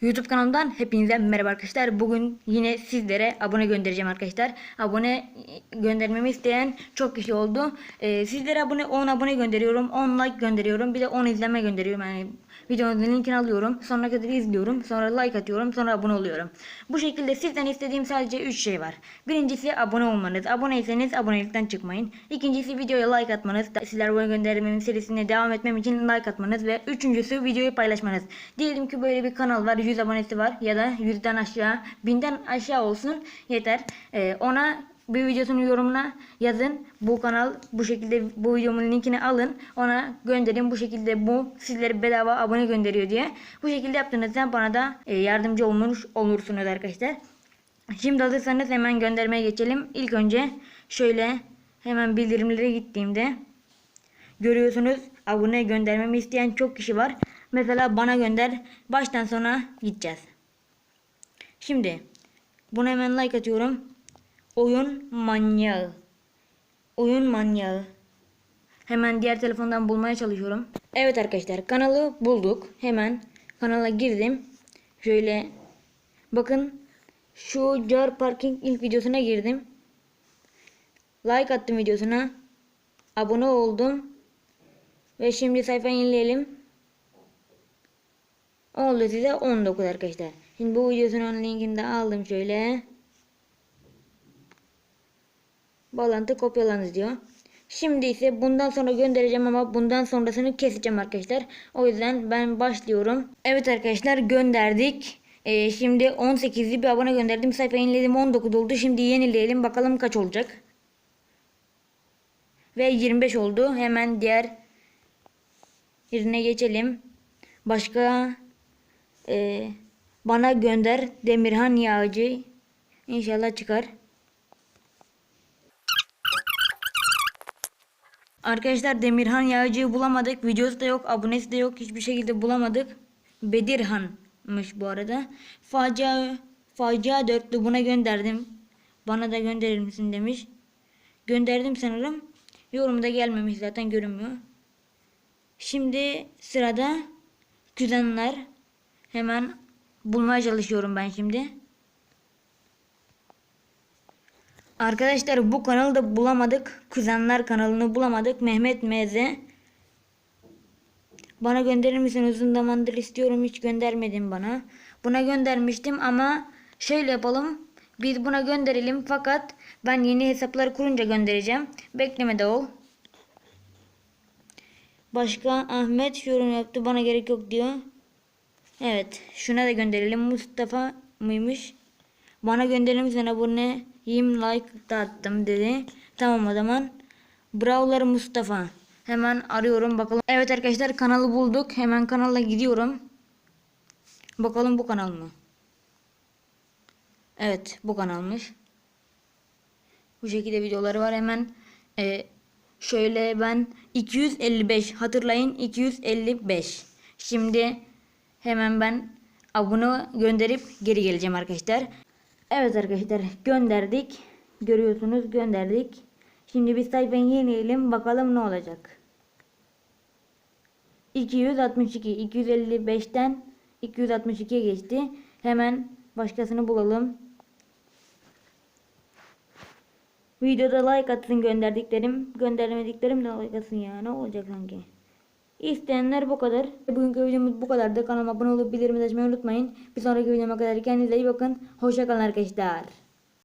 YouTube kanalımdan hepinize merhaba arkadaşlar. Bugün yine sizlere abone göndereceğim arkadaşlar. Abone göndermemi isteyen çok kişi oldu. Ee, sizlere abone 10 abone gönderiyorum. 10 like gönderiyorum. Bir de 10 izleme gönderiyorum. Yani videonun linkini alıyorum. Sonuna kadar izliyorum. Sonra like atıyorum. Sonra abone oluyorum. Bu şekilde sizden istediğim sadece 3 şey var. Birincisi abone olmanız. Aboneyseniz abonelikten çıkmayın. İkincisi videoya like atmanız. Sizler abone göndermemin serisine devam etmem için like atmanız. Ve üçüncüsü videoyu paylaşmanız. Diyelim ki böyle bir kanal var. 100 abonesi var. Ya da 100'den aşağı. 1000'den aşağı olsun. Yeter. Ee, ona bir videosunun yorumuna yazın. Bu kanal bu şekilde bu videomun linkini alın. Ona gönderin. Bu şekilde bu sizlere bedava abone gönderiyor diye. Bu şekilde yaptığınızda bana da e, yardımcı olmuş olursunuz arkadaşlar. Şimdi hazırsanız hemen göndermeye geçelim. İlk önce şöyle hemen bildirimlere gittiğimde görüyorsunuz abone göndermemi isteyen çok kişi var. Mesela bana gönder. Baştan sona gideceğiz. Şimdi buna hemen like atıyorum. Oyun manyağı. Oyun manyağı. Hemen diğer telefondan bulmaya çalışıyorum. Evet arkadaşlar kanalı bulduk. Hemen kanala girdim. Şöyle bakın şu Car Parking ilk videosuna girdim. Like attım videosuna. Abone oldum. Ve şimdi sayfayı yenileyelim. Oldu size 19 arkadaşlar. Şimdi bu videosunun linkini de aldım şöyle. Bağlantı kopyalanız diyor. Şimdi ise bundan sonra göndereceğim ama bundan sonrasını keseceğim arkadaşlar. O yüzden ben başlıyorum. Evet arkadaşlar gönderdik. Ee, şimdi 18'li bir abone gönderdim. Sayfayı yeniledim 19 oldu. Şimdi yenileyelim bakalım kaç olacak. Ve 25 oldu. Hemen diğer yerine geçelim. Başka e, bana gönder Demirhan Yağcı. İnşallah çıkar. Arkadaşlar Demirhan Yağcı'yı bulamadık. Videosu da yok, abonesi de yok. Hiçbir şekilde bulamadık. Bedirhan'mış bu arada. Facia, facia dörtlü buna gönderdim. Bana da gönderir misin demiş. Gönderdim sanırım. Yorumu da gelmemiş zaten görünmüyor. Şimdi sırada kuzenler. Hemen bulmaya çalışıyorum ben şimdi. Arkadaşlar bu kanalı da bulamadık. Kuzenler kanalını bulamadık. Mehmet Meze. Bana gönderir misin? Uzun zamandır istiyorum. Hiç göndermedin bana. Buna göndermiştim ama şöyle yapalım. Biz buna gönderelim fakat ben yeni hesapları kurunca göndereceğim. Beklemede ol. Başka Ahmet yorum yaptı. Bana gerek yok diyor. Evet. Şuna da gönderelim. Mustafa mıymış? Bana gönderelim sana bu ne? 20 like da attım dedi. Tamam o zaman. Brawler Mustafa. Hemen arıyorum bakalım. Evet arkadaşlar kanalı bulduk. Hemen kanala gidiyorum. Bakalım bu kanal mı? Evet bu kanalmış. Bu şekilde videoları var. Hemen e, şöyle ben 255 hatırlayın 255. Şimdi hemen ben abone gönderip geri geleceğim arkadaşlar. Evet arkadaşlar gönderdik. Görüyorsunuz gönderdik. Şimdi biz sayfayı yenileyelim bakalım ne olacak. 262 255'ten 262'ye geçti. Hemen başkasını bulalım. Videoda like atsın gönderdiklerim. Göndermediklerim de like atsın ya. Ne olacak sanki? İsteyenler bu kadar. Bugünkü videomuz bu kadar. Kanalıma abone olup bildirimleri açmayı unutmayın. Bir sonraki videoma kadar kendinize iyi bakın. Hoşçakalın arkadaşlar.